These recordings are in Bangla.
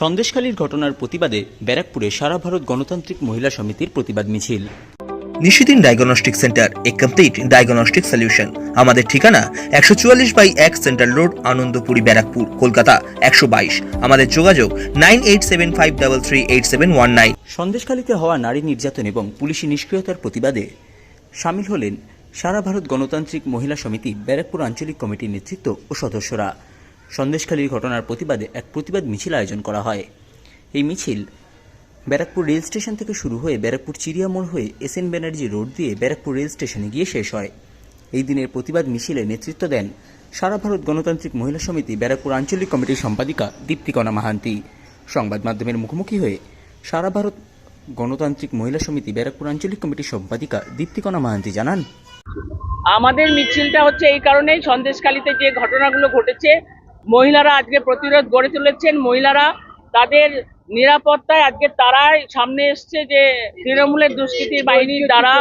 সন্দেশখালীর ঘটনার প্রতিবাদে ব্যারাকপুরে সারা ভারত গণতান্ত্রিক মহিলা সমিতির প্রতিবাদ মিছিল। নিশিদিন ডায়াগনস্টিক সেন্টার এ কমপ্লিট ডায়াগনস্টিক সলিউশন। আমাদের ঠিকানা একশো চুয়াল্লিশ বাই এক সেন্ট্রাল রোড আনন্দপুরি ব্যারাকপুর কলকাতা একশো বাইশ। আমাদের যোগাযোগ nine eight seven five double three eight seven one nine. সন্দেশখালীতে হওয়া নারী নির্যাতন এবং পুলিশি নিষ্ক্রিয়তার প্রতিবাদে সামিল হলেন সারা ভারত গণতান্ত্রিক মহিলা সমিতি ব্যারাকপুর আঞ্চলিক কমিটির নেতৃত্ব ও সদস্যরা। সন্দেশখালীর ঘটনার প্রতিবাদে এক প্রতিবাদ মিছিল আয়োজন করা হয়। এই মিছিল ব্যারাকপুর রেল স্টেশন থেকে শুরু হয়ে ব্যারাকপুর চিড়িয়া মোড় হয়ে এস এন ব্যানার্জি রোড দিয়ে ব্যারাকপুর রেল স্টেশনে গিয়ে শেষ হয়। এই দিনের প্রতিবাদ মিছিলে নেতৃত্ব দেন সারা ভারত গণতান্ত্রিক মহিলা সমিতি, ব্যারাকপুর আঞ্চলিক কমিটির সম্পাদিকা দীপ্তিকণা মাহান্তি। সংবাদ মাধ্যমের মুখোমুখি হয়ে সারা ভারত গণতান্ত্রিক মহিলা সমিতি, ব্যারাকপুর আঞ্চলিক কমিটির সম্পাদিকা দীপ্তিকণা মাহান্তি জানান। আমাদের মিছিলটা হচ্ছে এই কারণেই সন্দেশখালিতে যে ঘটনাগুলো ঘটেছে মহিলারা আজকে প্রতিরোধ গড়ে তুলেছেন মহিলারা তাদের নিরাপত্তায় আজকে তারাই সামনে এসছে যে তৃণমূলের দুষ্কৃতী বাহিনীর দ্বারা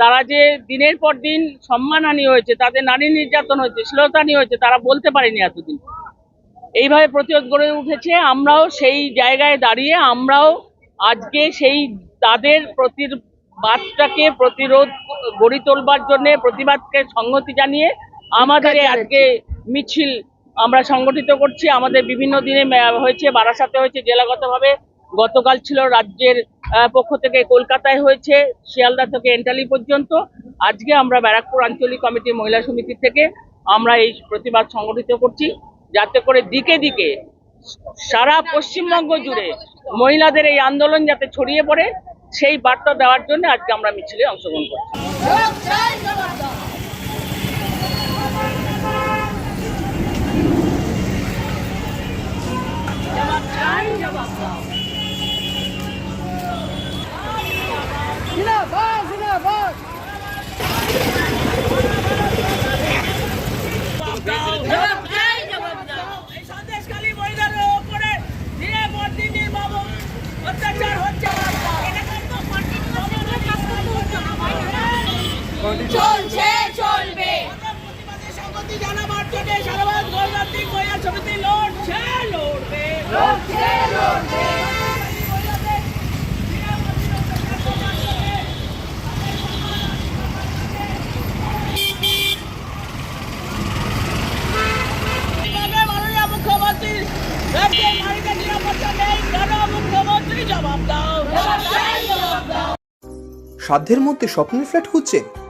তারা যে দিনের পর দিন সম্মানহানি হয়েছে তাদের নারী নির্যাতন হয়েছে শ্লীলতানি হয়েছে তারা বলতে পারেনি এতদিন। এইভাবে প্রতিরোধ গড়ে উঠেছে আমরাও সেই জায়গায় দাঁড়িয়ে আমরাও আজকে সেই তাদের প্রতিবাদটাকে প্রতিরোধ গড়ে তোলবার জন্য প্রতিবাদকে সংহতি জানিয়ে আমাদের আজকে মিছিল আমরা সংগঠিত করছি। আমাদের বিভিন্ন দিনে হয়েছে, বারাসাতে হয়েছে, জেলাগতভাবে। গতকাল ছিল রাজ্যের পক্ষ থেকে কলকাতায় হয়েছে, শিয়ালদা থেকে এন্টালি পর্যন্ত। আজকে আমরা ব্যারাকপুর আঞ্চলিক কমিটি মহিলা সমিতি থেকে আমরা এই প্রতিবাদ সংগঠিত করছি। যাতে করে দিকে দিকে সারা পশ্চিমবঙ্গ জুড়ে মহিলাদের এই আন্দোলন যাতে ছড়িয়ে পড়ে, সেই বার্তা দেওয়ার জন্য আজকে আমরা মিছিলে অংশগ্রহণ করছি। চলছে চলবে। জানাবার জন্য গণতান্ত্রিক মহিলা সমিতি লড়ছে লড়বে। লড়ছে লড়বে। সাধ্যের মধ্যে স্বপ্নের ফ্ল্যাট খুঁজছেন?